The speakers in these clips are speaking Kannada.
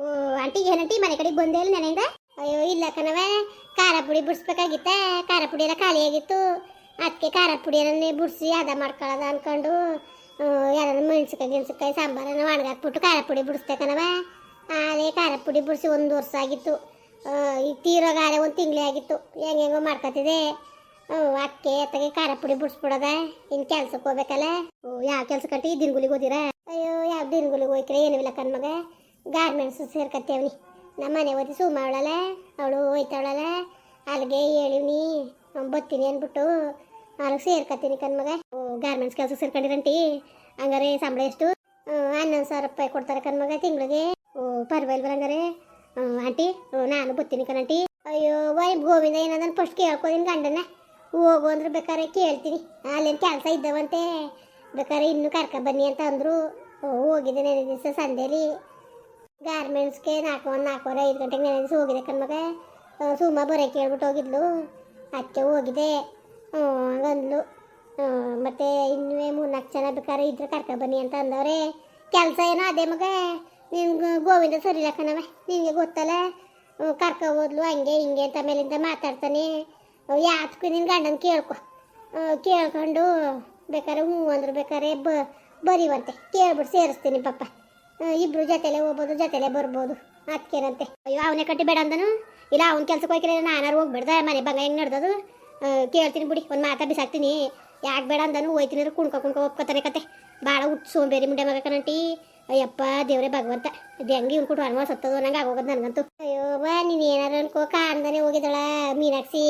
ಓ ಆಂಟಿ ಏನಂಟಿ ಮನೆ ಕಡೆಗೆ ಬಂದೇ ಇಲ್ಲ ನೆನೆಯಿಂದ? ಅಯ್ಯೋ, ಇಲ್ಲ ಕಣವ ಖಾರ ಪುಡಿ ಬಿಡಿಸ್ಬೇಕಾಗಿತ್ತ. ಖಾರ ಪುಡಿ ಎಲ್ಲ ಖಾಲಿ ಆಗಿತ್ತು ಅದಕ್ಕೆ ಖಾರ ಪುಡಿಯನ್ನೇ ಬಿಡಿಸಿ ಅದ ಮಾಡ್ಕೊಳ್ಳೋದ ಅನ್ಕೊಂಡು ಯಾರು ಮೆಣಸಿಕಾಯಿ ಗಿಣಸಿಕಾಯಿ ಸಾಂಬಾರನ್ನ ಒಣಗಾಕ್ಬಿಟ್ಟು ಖಾರ ಪುಡಿ ಬಿಡಿಸ್ತೆ ಕಣವ ಅದೇ ಖಾರ ಪುಡಿ ಬಿಡಿಸಿ ಒಂದು ವರ್ಷ ಆಗಿತ್ತು. ಈ ಈಗ ತೀರೋಗಾರೆ ಒಂದು ತಿಂಗಳೇ ಆಗಿತ್ತು. ಹೆಂಗೆಂಗೋ ಮಾಡ್ಕೊತಿದೆ ಅಕ್ಕೆ ಅತ್ತಗೆ ಖಾರ ಪುಡಿ ಬಿಡಿಸ್ಬಿಡೋದ. ಇನ್ನು ಕೆಲ್ಸಕ್ಕೆ ಹೋಗ್ಬೇಕಲ್ಲ. ಯಾವ ಕೆಲಸ ಕಟ್ಟಿ ದಿನಗುಲಿಗೆ ಓದಿರ ಅಯ್ಯೋ, ಯಾವ ದಿನಗುಲಿಗೆ ಹೋಯ್ಕ್ರೆ ಏನೂ ಇಲ್ಲ ಕಣ್ಮಗ ಗಾರ್ಮೆಂಟ್ಸ್ ಸೇರ್ಕತ್ತೇವ್ನಿ. ನಮ್ಮ ಮನೆ ಓದಿ ಸುಮ್ಮ ಅವಳು ಹೋಯ್ತಾವಳಲ್ಲ ಅಲ್ಲಿಗೆ ಹೇಳಿವ್ನಿ ಬತ್ತೀನಿ ಅಂದ್ಬಿಟ್ಟು ಅಲ್ಲಿಗೆ ಸೇರ್ಕತ್ತೀನಿ ಕಣ್ಮಗ ಗಾರ್ಮೆಂಟ್ಸ್ ಕೆಲಸ ಸೇರ್ಕೊಂಡಿರಂಟಿ? ಹಂಗಾರೆ ಸಂಬಳ ಎಷ್ಟು? ಹನ್ನೊಂದು ಸಾವಿರ ರೂಪಾಯಿ ಕೊಡ್ತಾರೆ ಕಣ್ಮಗ ತಿಂಗಳಿಗೆ. ಓ ಪರವಾಗಿಲ್ವ ಹಂಗಾರೆ. ಆಂಟಿ ನಾನು ಬತ್ತೀನಿ ಕಣಂಟಿ ಅಯ್ಯೋ ವೈ ಗೋವಿಂದ ಏನಂದ್ರೆ ಫಸ್ಟ್ ಕೇಳ್ಕೊದಿನ ಗಂಡನ ಹೋಗು ಅಂದ್ರೆ ಬೇಕಾದ್ರೆ ಕೇಳ್ತೀನಿ. ಅಲ್ಲೇನು ಕೆಲಸ ಇದ್ದವಂತೆ. ಬೇಕಾದ್ರೆ ಇನ್ನೂ ಕರ್ಕ ಬನ್ನಿ ಅಂತ ಅಂದರು. ಹೋಗಿದ್ದೆ ನೆನೆ ದಿವಸ ಸಂದೇಲಿ ಗಾರ್ಮೆಂಟ್ಸ್ಗೆ ನಾಲ್ಕು ಒಂದು ನಾಲ್ಕೂವರೆ ಐದು ಗಂಟೆಗೆ ನೆನೆಸಿ ಹೋಗಿದೆ ಕಣ್ಮಗ ಸುಮ್ಮ ಬರೋಕೆ ಕೇಳ್ಬಿಟ್ಟು ಹೋಗಿದ್ಲು. ಅತ್ತೆ ಹೋಗಿದೆ. ಹಂಗಂದ್ಲು. ಮತ್ತು ಇನ್ನೂ ಮೂರು ನಾಲ್ಕು ಜನ ಬೇಕಾದ್ರೆ ಇದ್ರೆ ಕರ್ಕೊ ಬನ್ನಿ ಅಂತ ಅಂದವ್ರೆ. ಕೆಲಸ ಏನೋ ಅದೇ ಮಗ. ನಿನ್ಗೆ ಗೋವಿಂದ ಸರಿ ಇಲ್ಲ ಕಣವ ನಿನಗೆ ಗೊತ್ತಲ್ಲ? ಕರ್ಕೊ ಹೋದ್ಲು ಹಂಗೆ ಹಿಂಗೆ ಅಂತ ಮೇಲಿಂದ ಮಾತಾಡ್ತಾನೆ. ಯಾತಕ್ಕೂ ನಿನ್ನ ಗಂಡನ ಕೇಳ್ಕೊ. ಕೇಳ್ಕೊಂಡು ಬೇಕಾದ್ರೆ ಹ್ಞೂ ಅಂದ್ರೆ ಬೇಕಾದ್ರೆ ಬ ಬರೀವಂತೆ. ಕೇಳ್ಬಿಟ್ಟು ಸೇರಿಸ್ತೀನಿ ಪಾಪ. ಆ, ಇಬ್ರು ಜೊತೆಲೆ ಹೋಗ್ಬೋದು, ಜೊತೆಲೆ ಬರ್ಬೋದು. ಅದಕ್ಕೇನಂತೆ ಅಯ್ಯೋ, ಅವನೇ ಕಟ್ಟಿ ಬೇಡ ಅಂದನು. ಇಲ್ಲ, ಅವ್ನ ಕೆಲ್ಸಕ್ಕೆ ಹೋಯ್ಕಿಲ್ಲ ನಾನಾರು ಹೋಗ್ಬಿಡ್ದ. ಮನೆ ಬಂಗ ಹೆಂಗೆ ನಡ್ದದು? ಕೇಳ್ತೀನಿ ಬಿಡಿ, ಒಂದು ಮಾತಾ ಬಿಸಾಕ್ತೀನಿ. ಯಾಕೆ ಬೇಡ ಅಂದನು, ಹೋಯ್ತೀನಿ ಅಂದ್ರೆ ಕುಣ್ಕೊ ಕುಣ್ಕೊ ಒಪ್ಕೋತಾನೆ ಕತೆ. ಭಾಳ ಹುಟ್ಟು ಸೋಂಬೇರಿ ಮುಂಡೆ ಮಗ ಕಣಂಟಿ. ಅಯ್ಯಪ್ಪ, ದೇವ್ರೆ ಭಗವಂತ. ಇದು ಹೆಂಗೆ ಇವ್ನು ಕೊಟ್ಟು ಅನುಭವ ಸತ್ತದು ನಂಗೆ ಆಗೋಗೋದು ನನಗಂತೂ. ಅಯ್ಯೋ ಬಾ ನೀನು ಏನಾರು ಅನ್ಕೋ ಕಾಂದನೆ ಹೋಗಿದಳ ಮೀನಾಕ್ಷಿ.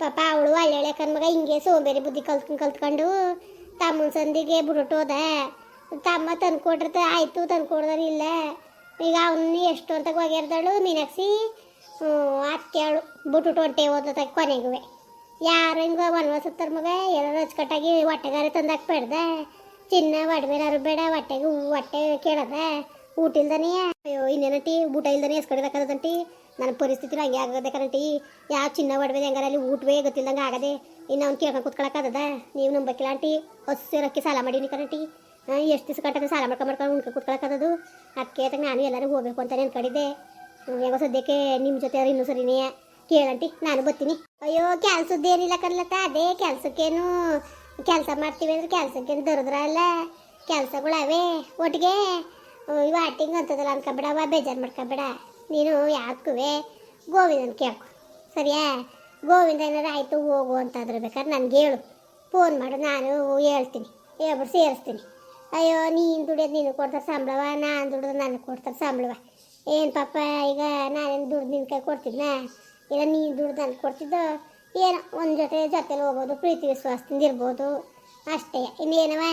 ಪಾಪ, ಅವಳು ಒಳ್ಳೆ ಕಣ್ಮಗ, ಹಿಂಗೆ ಸೋಂಬೇರಿ ಬುದ್ಧಿ ಕಲ್ತ್ಕೊಂಡು ಕಲ್ತ್ಕೊಂಡು ತಮ್ಮನ ಸಂದಿಗೆ ಬಿಟ್ಬಿಟ್ಟು ಹೋದ ತಂದು ಕೊಟ್ಟಿರ್ತ ಆಯಿತು ತಂದ್ಕೊಡ್ದಾರ ಇಲ್ಲ. ಈಗ ಅವನ್ನ ಎಷ್ಟು ಅಂತ ಹೋಗಿರ್ತಾಳು ಮೀನಾಕ್ಷಿ. ಅತ್ತೆ ಅವಳು ಬಿಟ್ಬಿಟ್ಟು ಹೊಂಟೆ ಹೋದ ಕೊನೆಗುವೆ ಯಾರು ಹಿಂಗೆ ಒನ್ವಸತ್ತಾರ ಮಗ ಎಲ್ಲ ಅಚ್ಚುಕಟ್ಟಾಗಿ ಹೊಟ್ಟೆಗಾರ ತಂದಾಕ ಬೇಡ್ದ. ಚಿನ್ನ, ಒಡವೆನಾರು ಬೇಡ, ಹೊಟ್ಟೆಗೆ ಹೊಟ್ಟೆ ಕೇಳದ ಊಟ ಇಲ್ದಾನೆ, ಅಯ್ಯೋ, ಇನ್ನೇನಂಟಿ? ಊಟ ಇಲ್ದಾನೆ ಎಸ್ಕೊಡ್ಬೇಕಾದಂಟಿ ನನ್ನ ಪರಿಸ್ಥಿತಿ ಹಂಗೆ ಆಗದೆ ಕರಂಟಿ ಯಾವ ಚಿನ್ನ ಒಡವೆ ಹೆಂಗಾರ ಅಲ್ಲಿ ಊಟವೇ ಗೊತ್ತಿಲ್ದಂಗೆ ಆಗದೆ. ಇನ್ನು ಅವ್ನು ಕೇಳ್ಕೊಂಡು ಕುತ್ಕೊಳಕ್ಕಾಗದ ನೀವು ನಂಬಕ್ಕಿಲ್ಲ ಆಂಟಿ. ಹಸಿರಕ್ಕೆ ಸಾಲ ಮಾಡೀನಿ ಕರಂಟಿ ಎಷ್ಟು ದಿವಸ ಕಟ್ಟದ ಸಾಲ ಮಾಡ್ಕೊಂಡು ಮಾಡ್ಕೊಂಡು ಉಣ್ಕೊಂಡು ಕುತ್ಕೊಳಕ್ಕಾಗದು ಅದಕ್ಕೆ ನಾನು ಎಲ್ಲರೂ ಹೋಗ್ಬೇಕು ಅಂತ ಅನ್ಕೊಂಡಿದ್ದೆ ಯಾವಾಗ ಸದ್ಯಕ್ಕೆ ನಿಮ್ಮ ಜೊತೆ ಅವ್ರು ಇನ್ನೂ ಸರಿನೇ. ಕೇಳಂಟಿ ನಾನು ಬರ್ತೀನಿ. ಅಯ್ಯೋ ಕೆಲ್ಸದ್ದೇನಿಲ್ಲ ಕರ್ಲತ್ತ ಅದೇ ಕೆಲಸಕ್ಕೇನು ಕೆಲಸ ಮಾಡ್ತೀವಿ ಅಂದ್ರೆ ಕೆಲಸಕ್ಕೇನು ದರದ್ರ ಅಲ್ಲ. ಕೆಲಸಗಳವೆ ಒಟ್ಟಿಗೆ ಇವ ಆಟಿಂಗ್ ಅಂತದಲ್ಲ ಅನ್ಕೊಬೇಡವ ಬೇಜಾರು ಮಾಡ್ಕೊಬೇಡ. ನೀನು ಯಾಕುವೆ ಗೋವಿಂದನ ಕೇಳ್ಕೊ. ಸರಿಯಾ? ಗೋವಿಂದ ಏನಾರು ಆಯಿತು ಹೋಗು ಅಂತಾದ್ರೆ ಬೇಕಾದ್ರೆ ನನಗೆ ಹೇಳು. ಫೋನ್ ಮಾಡು, ನಾನು ಹೇಳ್ತೀನಿ. ಹೇಳ್ಬಿಟ್ಟು ಸೇರಿಸ್ತೀನಿ. ಅಯ್ಯೋ, ನೀನು ದುಡಿಯೋದು ನೀನು ಕೊಡ್ತಾರೆ ಸಂಬಳವ? ನಾನು ದುಡಿದು ನನಗೆ ಕೊಡ್ತಾರೆ ಸಂಬಳವ? ಏನು ಪಾಪ, ಈಗ ನಾನೇನು ದುಡ್ದು ನಿನ್ನ ಕೈ ಕೊಡ್ತಿದ್ನ? ಇಲ್ಲ, ನೀನು ದುಡ್ದು ನನಗೆ ಕೊಡ್ತಿದ್ದೋ? ಏನೋ, ಒಂದು ಜೊತೆ ಜೊತೆಲಿ ಹೋಗ್ಬೋದು, ಪ್ರೀತಿ ವಿಶ್ವಾಸದಿಂದ ಇರ್ಬೋದು. ಅಷ್ಟೇ ಇನ್ನೇನವ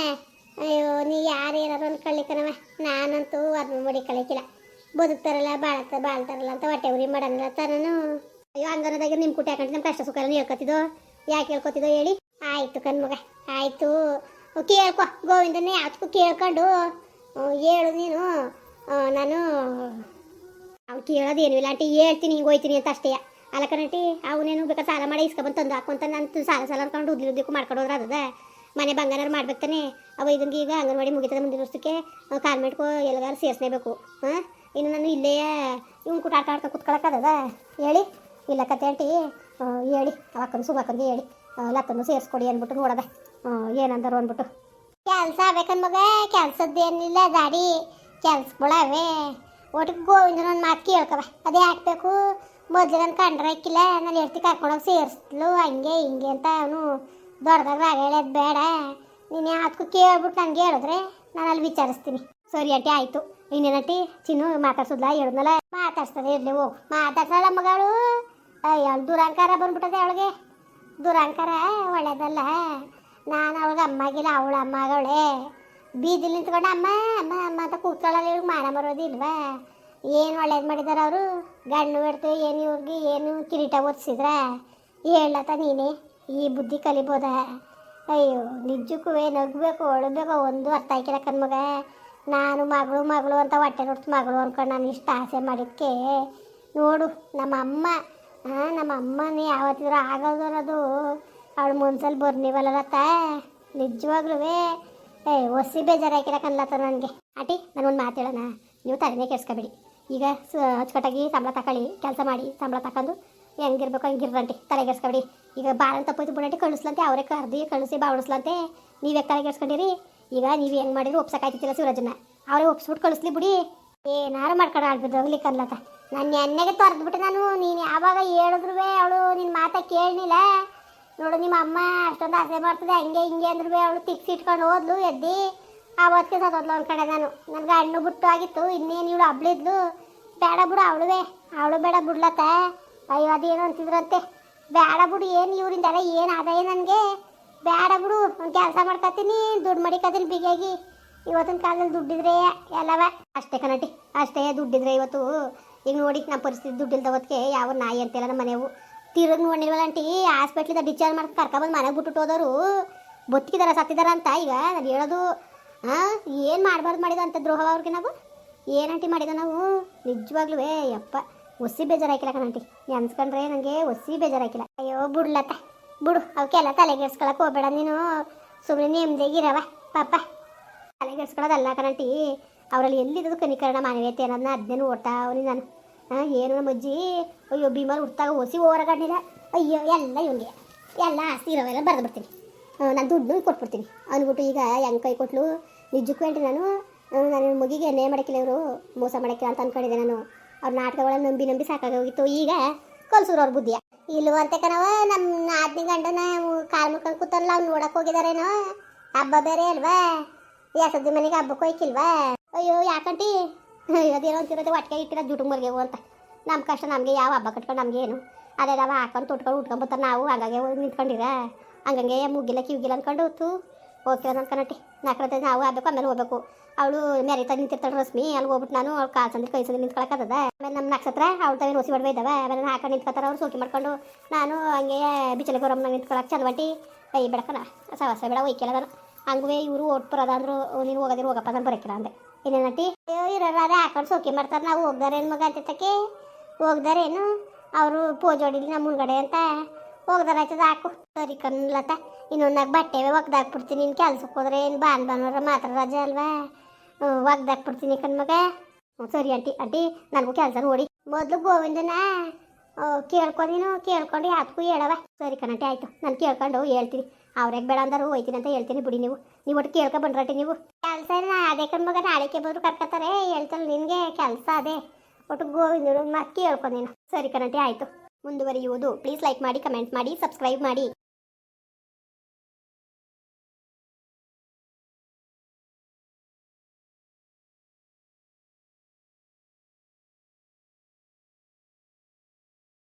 ಅಯ್ಯೋ, ನೀ ಯಾರು ಏನಾರು ಕಣವ ನಾನಂತೂ ಅದನ್ನ ಮಾಡಿ ಕಳಿಕಿಲ್ಲ ಬದುಕ್ತಾರಲ್ಲ, ಬಾಳ್ತ, ಬಾಳ್ತಾರಲ್ಲ ಅಂತ ಹೊಟ್ಟೆ ಉರಿ ಮಾಡೋಣ ತಾನು ಅಯ್ಯೋ, ಹಂಗನದಾಗ ನಿಮ್ಮ ಹಾಕೊಂಡು ನಮ್ಮ ಕಷ್ಟ ಸುಖ ಹೇಳ್ಕೊತಿದ್ದೋ? ಯಾಕೆ ಹೇಳ್ಕೊತಿದ್ದೋ ಹೇಳಿ? ಆಯಿತು ಕಣ್ಮಗ, ಆಯಿತು. ಕೇಳ್ಕೊ. ಗೋವಿಂದನೇ ಅದಕ್ಕೂ ಕೇಳ್ಕೊಂಡು ಹೇಳು ನೀನು. ನಾನು ಅವ್ನು ಕೇಳೋದೇನು ಇಲ್ಲ. ಆಂಟಿ, ಹೇಳ್ತೀನಿ, ಹಿಂಗೆ ಹೋಯ್ತೀನಿ ಅಂತ ಅಷ್ಟೇ. ಅಲ್ಲ ಕಣಟಿ ಅವನೇನು ಬೇಕಾ ಸಾಲ ಮಾಡಿ ಇಸ್ಕೊಬಂದು ತಂದು ಹಾಕೊಂತ ನಾನು ಸಾಲ ಸಾಲ ಅನ್ಕೊಂಡು ಉದ್ಲಿ ಉದ್ಲಿಕ್ಕೂ ಮಾಡ್ಕೊಂಡು ಹೋದ್ರೆ ಅದ ಮನೆ ಬಂಗಾರ ಮಾಡ್ಬೇಕು ತಾನೆ. ಅವ ಇದನ್ಗೆ ಈಗ ಅಂಗನವಾಡಿ ಮುಗಿತದೆ ಮುಂದಿನ ವರ್ಷಕ್ಕೆ ಕಾನ್ವೆಂಟ್ಗೂ ಎಲ್ಲಗಾರು ಸೇರಿಸ್ಲೇಬೇಕು ಹಾಂ? ಇನ್ನು ನಾನು ಇಲ್ಲೇ ಇವ್ನು ಕೂಟ ಆಟ ಆಡ್ಕೊಂಡು ಕುತ್ಕೊಳಕ್ಕದ ಹೇಳಿ. ಇಲ್ಲ ಕತೆ ಆಂಟಿ ಹೇಳಿ. ಅವಕ್ಕನ್ನು ಸುಮಕ್ಕಂದು ಹೇಳಿ. ಲಕ್ಕನ್ನು ಸೇರಿಸ್ಕೊಡಿ ಅಂದ್ಬಿಟ್ಟು ನೋಡದ. ಏನಂದರು ಅಂದ್ಬಿಟ್ಟು. ಕೆಲಸ ಆಗ್ಬೇಕನ್ ಮಗ, ಕೆಲಸದ್ದೇನಿಲ್ಲ ಗಾಡಿ ಕೆಲ್ಸಗಳವೆ. ಒಟ್ಟಿಗೆ ಗೋವಿಂದನ ಒಂದು ಮಾತು ಕೇಳ್ಕವ. ಅದೇ ಹಾಕ್ಬೇಕು. ಮೊದಲು ನನ್ನ ಕಂಡ್ರೆ ಹಾಕಿಲ್ಲ, ನಾನು ಹೇಳ್ತಿ ಕರ್ಕೊಂಡೋಗಿ ಸೇರಿಸ್ಲು, ಹಂಗೆ ಹಿಂಗೆ ಅಂತ ಅವನು ದೊಡ್ಡದಾಗ ರಾಗ ಹೇಳೋದು ಬೇಡ. ನೀನು ಯಾವ್ದಕ್ಕೂ ಕೇಳ್ಬಿಟ್ಟು ನನಗೆ ಹೇಳಿದ್ರೆ ನಾನು ಅಲ್ಲಿ ವಿಚಾರಿಸ್ತೀನಿ. ಸರಿ ಆಂಟಿ, ಆಯಿತು. ಇನ್ನೇನಂಟಿ ಚಿನ್ನು, ಮಾತಾಡ್ಸೋದ್ಲ? ಹೇಳಿದ್ನಲ್ಲ? ಮಾತಾಡ್ಸ್ತದೆ ಇರಲಿ, ಹೋಗು. ಮಾತಾಡ್ಸಲ್ಲ ಮಗಳು? ಅಯ್ಯೋ ದುರಂಕಾರ ಬಂದ್ಬಿಟ್ಟದೆ ಅವಳಿಗೆ. ದುರಂಕಾರ ಒಳ್ಳೇದಲ್ಲ. ನಾನು ಅವಳಿಗೆ ಅಮ್ಮಾಗಿಲ್ಲ, ಅವಳ ಅಮ್ಮಗಳೇ. ಬೀದಿಲಿ ನಿಂತ್ಕೊಂಡು, ಅಮ್ಮ ಅಮ್ಮ ಅಮ್ಮ ಅಂತ ಕೂತ್ಕೊಳ್ಳಲ್ಲ ಇವ್ರಿಗೆ ಮಾನ ಬರೋದಿಲ್ವಾ ಏನು ಒಳ್ಳೇದು ಮಾಡಿದಾರ ಅವರು? ಗಂಡು ಬಿಡ್ತು ಏನು ಇವ್ರಿಗೆ, ಏನು ಕಿರೀಟ ಓದಿಸಿದ್ರ ಹೇಳತ್ತ ನೀನೇ, ಈ ಬುದ್ಧಿ ಕಲಿಬೋದ? ಅಯ್ಯೋ, ನಿಜಕ್ಕೂ ನಗಬೇಕು ಒಳಬೇಕು ಒಂದು ಅರ್ಥ ಆಯ್ಕಿಲ್ಲ ಕಣ್ಮಗ ನಾನು ಮಗಳು ಮಗಳು ಅಂತ ಹೊಟ್ಟೆ ನೋಡ್ತು ಮಗಳು ಅಂದ್ಕೊಂಡು ನಾನು ಇಷ್ಟು ಆಸೆ ಮಾಡಿದ್ಕೆ. ನೋಡು, ನಮ್ಮ ಅಮ್ಮ ನಮ್ಮ ಅಮ್ಮನೇ ಯಾವತ್ತಿದ್ರು ಆಗೋದು ಅವಳು ಮುನ್ಸಲ್ಲಿ ಬರ್ನಿವಲ್ಲತ್ತ ನಿಜವಾಗ್ಲೂ ಏ, ಒಸಿ ಹಾಕಿರ ಕನ್ಲತ್ತ ನನಗೆ. ಆಟಿ ನಾನು ಒಂದು ಮಾತು ಹೇಳೋಣ. ನೀವು ತಲೆನೇ ಕೆಡ್ಸ್ಕೊಬೇಡಿ. ಈಗ ಅಚ್ಚುಕಟ್ಟಾಗಿ ಸಂಬಳ ತಕೊಳ್ಳಿ, ಕೆಲಸ ಮಾಡಿ, ಸಂಬಳ ತಕೊಂಡು ಹೆಂಗಿರ್ಬೇಕು ಹಂಗಿರ್ರಂಟಿ ತಲೆಗೆಡ್ಸ್ಕೊಬಿಡಿ ಈಗ ಬಾಳ ತಪ್ಪೋಯ್ತು ಬಿಡಂಟಿ ಕಳಿಸ್ಲಂತೆ, ಅವರೇ ಕರ್ದು ಕಳಿಸಿ ಬಾವಣಿಸ್ಲಂತೆ. ನೀವೇ ತಲೆಗೆಡ್ಸ್ಕೊಂಡಿರಿ ಈಗ ನೀವು ಹೆಂಗೆ ಮಾಡಿದ್ರು ಒಪ್ಸಕ್ಕಾಯ್ತಿಲ್ಲ ಶಿವರಾಜನ್ನ ಅವರೇ ಒಪ್ಸ್ಬಿಟ್ಟು ಕಳಿಸ್ಲಿ ಬಿಡಿ. ಏನಾರು ಮಾಡ್ಕೊಂಡು ಆಡ್ಬಿಟ್ಟು ಹೋಗ್ಲಿಕ್ಕೆ ಅನ್ಲತ್ತ. ನನ್ನ ಎಣ್ಣೆಗೆ ತೊರೆದ್ಬಿಟ್ಟು ನಾನು, ನೀನು ಯಾವಾಗ ಹೇಳಿದ್ರು ಅವಳು ನಿನ್ನ ಮಾತಾ ಕೇಳಲಿಲ್ಲ ನೋಡು, ನಿಮ್ಮ ಅಮ್ಮ ಅಷ್ಟೊಂದು ಆಸೆ ಮಾಡ್ತದೆ, ಹಂಗೆ ಹಿಂಗೆ ಅಂದ್ರು ಅವಳು ತಿಕ್ಸಿಟ್ಕೊಂಡು ಹೋದ್ಲು, ಎದ್ದಿ ಆವತ್ತಿಗೆ ಸತ್ತೋದ್ಲು ಕಡೆ ನಾನು. ನನಗೆ ಹಣ್ಣು ಬಿಟ್ಟು ಆಗಿತ್ತು, ಇನ್ನೇನು ಇವಳು ಹಬ್ಳಿದ್ಲು. ಬೇಡ ಬಿಡು ಅವಳುವೆ ಅವಳು ಬೇಡ ಬಿಡ್ಲತ್ತ. ಅಯ್ಯೋ, ಅದೇನು ಅಂತಿದ್ರಂತೆ. ಬೇಡ ಬಿಡು, ಏನು ಇವರಿಂದಲ್ಲ ಏನು ಆದಾಯ ನನಗೆ. ಬೇಡ ಬಿಡು, ಒಂದು ಕೆಲಸ ಮಾಡ್ಕೊತೀನಿ ದುಡ್ಡು ಮಡಿಕತೀನಿ ಬಿಗಿಯಾಗಿ. ಇವತ್ತಿನ ಕಾಲದಲ್ಲಿ ದುಡ್ಡಿದ್ರೆ ಎಲ್ಲವ? ಅಷ್ಟೇ ಕನಟಿ ಅಷ್ಟೇ ದುಡ್ಡಿದ್ರೆ ಇವತ್ತು. ಈಗ ನೋಡಿ ನಮ್ಮ ಪರಿಸ್ಥಿತಿ ದುಡ್ಡಿಲ್ದವತ್ತಿಗೆ ಯಾವ ನಾಯಿ ಅಂತೆಲ್ಲ ನಮ್ಮ ಮನೆವು ತಿರುಗಿ ನೋಡಿಲ್ವಲ್ಲ ಅಂಟಿ ಹಾಸ್ಪಿಟ್ಲಿಂದ ಡಿಸ್ಚಾರ್ಜ್ ಮಾಡಿ ಕರ್ಕೊಬಂದು ಮನೆಗೆ ಬಿಟ್ಟು ಹೋದವರು. ಬದುಕಿದಾರ ಸತ್ತಿದಾರ ಅಂತ. ಈಗ ನಾನು ಹೇಳೋದು ಹಾಂ ಏನು ಮಾಡಬಾರ್ದು ಮಾಡಿದ ಅಂತ ದ್ರೋಹ ಅವ್ರಿಗೆ ನಾವು? ಏನಂಟಿ ಮಾಡಿದ ನಾವು? ನಿಜವಾಗ್ಲೂ ಯಪ್ಪ. ಒಸಿ ಬೇಜಾರಾಕಿಲ್ಲ ಕಣಂಟಿ ನೆನ್ಸ್ಕೊಂಡ್ರೆ ನನಗೆ ಒಸಿ ಬೇಜಾರಾಕಿಲ್ಲ ಅಯ್ಯೋ, ಬಿಡ್ಲತ್ತ. ಬಿಡು ಅವಕ್ಕೆಲ್ಲ ತಲೆಗೆಡ್ಸ್ಕೊಳಕ್ಕೆ ಹೋಗ್ಬೇಡ ನೀನು. ಸುಮ್ಮನೆ ನೆಮ್ಮದಿಗಿರವ ಪಾಪ. ತಲೆಗೆಡ್ಸ್ಕೊಳ್ಳೋದಲ್ಲ ಕಣಂಟಿ ಅವರಲ್ಲಿ ಎಲ್ಲಿದ್ದು ಕನಿಕರಣ ಮಾನವೀಯತೆ ಅನ್ನೋದನ್ನ ಅದನ್ನೇ ಅವನಿ ನಾನು. ಏನು ನಮ್ಮ ಅಜ್ಜಿ? ಅಯ್ಯೋ ಭೀಮಾರ್ ಹುಟ್ಟಾಗ ಹೊಸಿ ಹೋರಾಗಣ್ಣಿಲ್ಲ ಅಯ್ಯೋ, ಎಲ್ಲ ಇವನಿಗೆ. ಎಲ್ಲ ಆಸ್ತಿ ಇರೋವೆಲ್ಲ ಬರೆದು ಬಿಡ್ತೀನಿ. ನಾನು ದುಡ್ಡು ಕೊಟ್ಬಿಡ್ತೀನಿ. ಅಂದ್ಬಿಟ್ಟು ಈಗ ಹೆಂಗೆ ಕೈ ಕೊಟ್ಲು? ನಿಜಕ್ಕೂ ಹೇಳ್ರಿ ನಾನು. ನಾನು ಮಗಿಗೆ ನೇ ಮಾಡಕ್ಕಿಲ್ಲ ಇವರು. ಮೋಸ ಮಾಡಕ್ಕೆ ಅಂತ ಅಂದ್ಕೊಂಡಿದ್ದೆ ನಾನು. ಅವ್ರ ನಾಟಕಗಳನ್ನು ನಂಬಿ ನಂಬಿ ಸಾಕಾಗೋಗಿತ್ತು ಈಗ ಕಲ್ಸೂರು ಅವ್ರ ಬುದ್ಧಿಯ ಇಲ್ವಂತೆ ಕಣವ ನಮ್ಮ ನಾದಿನ ಗಂಡನ ಕಾಲು ಮುಖಂಡ್ ಕೂತಲ್ಲ, ಅವ್ನು ನೋಡಕ್ಕೆ ಹೋಗಿದಾರೇನೋ? ಹಬ್ಬ ಬೇರೆ ಅಲ್ವಾ? ಯಾಸದ್ದಿ ಮನೆಗೆ ಹಬ್ಬಕ್ಕೆ ಹೋಯ್ಕಿಲ್ವಾ? ಅಯ್ಯೋ, ಯಾಕಂಟಿ? ಅದೇನೋ ಅಂತಿರೋದು ಒಟ್ಟಿಗೆ ಇಟ್ಟಿರೋ ಜುಟ್ಟು ಮರ್ಗೆವು ಅಂತ. ನಮ್ಮ ಕಷ್ಟ ನಮಗೆ, ಯಾವ ಹಬ್ಬ ಕಟ್ಕೊಂಡು ನಮಗೆ ಏನು? ಅದೇ ನಾವು ಹಾಕೊಂಡು ತೊಟ್ಕೊಂಡು ಉಟ್ಕೊಂಡು ಬರ್ತಾರೆ ನಾವು, ಹಂಗಾಗೆ ಹೋಗಿ ನಿಂತ್ಕೊಂಡಿರ? ಹಂಗಂಗೆ ಮುಗಿಲ್ಲ, ಕಿವಿಗಿಲ್ಲ ಅನ್ಕೊಂಡು ತೂ ಓಕೆ ನಾಲ್ಕು ನಾಲ್ಕರತ್ತೆ ನಾವು ಆಗ್ಬೇಕು, ಆಮೇಲೆ ಹೋಗ್ಬೇಕು. ಅವಳು ಮೆರಿತಾ ನಿಂತಿರ್ತಾಳೆ ರಶ್ಮಿ ಅಲ್ಲಿ ಹೋಗ್ಬಿಟ್ಟು ನಾನು ಅವ್ಳು ಕಾಲು ಸಂದ್ರೆ ಕೈ ಸಂದ್ರೆ ನಿಂತ್ಕೊಳಕ್ಕದ ಆಮೇಲೆ ನಮ್ಮ ನಕ್ಷತ್ರ ಅವ್ಳು ತಾವೇನು ಹೊಸಿ ಬಡ್ವೆ ಇದ್ದಾವೆ ಆಮೇಲೆ ಹಾಕೊಂಡು ನಿಂತ್ಕೊತಾರೆ, ಅವ್ರು ಸೋಕಿ ಮಾಡ್ಕೊಂಡು ನಾನು ಹಂಗೆ ಬಿಚ್ಚಲೆ ಗೊರಮ್ನಾಗ ನಿಂತ್ಕೊಳಕ್ಕೆ ಚಲವಟಿ ಕೈ ಬೆಳಕನ ಸವಸ ಬೇಡ ಒಯ್ಕೆಲ್ಲ ಹಂಗೆ ಇವರು ಓಟ್ ಬರೋದ ನೀನು ಹೋಗೋದಿರು, ಹೋಗಪ್ಪ, ನಾನು ಬರೋಕಿಲ್ಲ ಅಂದೆ. ಇನ್ನೇನಟಿ ಅಯ್ಯೋ ಅದೇ ಹಾಕೊಂಡು ಸೋಕೆ ಮಾಡ್ತಾರೆ. ನಾವು ಹೋಗ್ದಾರೇನು ಮಗ ಅಂತಕ್ಕೆ ಹೋಗ್ದಾರೇನು ಅವರು ಪೂಜೋಡಿಲಿ ನಮ್ಮ ಮುಂದ್ಗಡೆ ಅಂತ. ಹೋಗ್ದಾರಾಯ್ತದ ಹಾಕು. ಸರಿ ಕಣ್ಲತ್ತ ಇನ್ನೊಂದಾಗ ಬಟ್ಟೆ ಒಗ್ದಾಕ್ಬಿಡ್ತೀನಿ. ನಿನ್ನ ಕೆಲ್ಸಕ್ಕೆ ಹೋದ್ರೆ ಏನು ಬಾನ್ ಭಾನುವಾರ ಮಾತ್ರ ರಜೆ ಅಲ್ವಾ? ಒಗ್ದಾಕ್ಬಿಡ್ತೀನಿ ಕಣ್ಮಗ ಸರಿ ಆಂಟಿ ಆಂಟಿ, ನನಗೂ ಕೆಲಸ ನೋಡಿ. ಮೊದಲು ಗೋವಿಂದನ ನೀನು, ಕೇಳ್ಕೊಂಡು ಯಾತಕ್ಕೂ ಹೇಳವ ಸರಿ ಕಣಂಟಿ ಆಯಿತು. ನಾನು ಕೇಳ್ಕೊಂಡು ಹೇಳ್ತೀನಿ. ಅವ್ರಿಗೆ ಬೇಡ ಅಂದರು ಹೋಯ್ತೀನಿ ಅಂತ ಹೇಳ್ತೀನಿ ಬಿಡಿ ನೀವು. ನೀವು ಒಟ್ಟು ಕೇಳ್ಕೊ ಬಂದ್ರಟಿ ನೀವು. ಕೆಲಸ ಅದೇ ಕಣ್ಮಗ ನಾಳೆಗೆ ಬಂದ್ರು ಕರ್ಕತಾರೆ ಹೇಳ್ತಾರೆ ನಿನಗೆ ಕೆಲಸ ಅದೇ. ಒಟ್ಟು ಗೋವಿಂದರು ಮತ್ತೆ ಹೇಳ್ಕೊಂಡಿನ ಸರಿ ಆಯ್ತು ಆಯಿತು. ಮುಂದುವರಿಯುವುದು. ಪ್ಲೀಸ್ ಲೈಕ್ ಮಾಡಿ ಕಮೆಂಟ್ ಮಾಡಿ ಸಬ್ಸ್ಕ್ರೈಬ್ ಮಾಡಿ.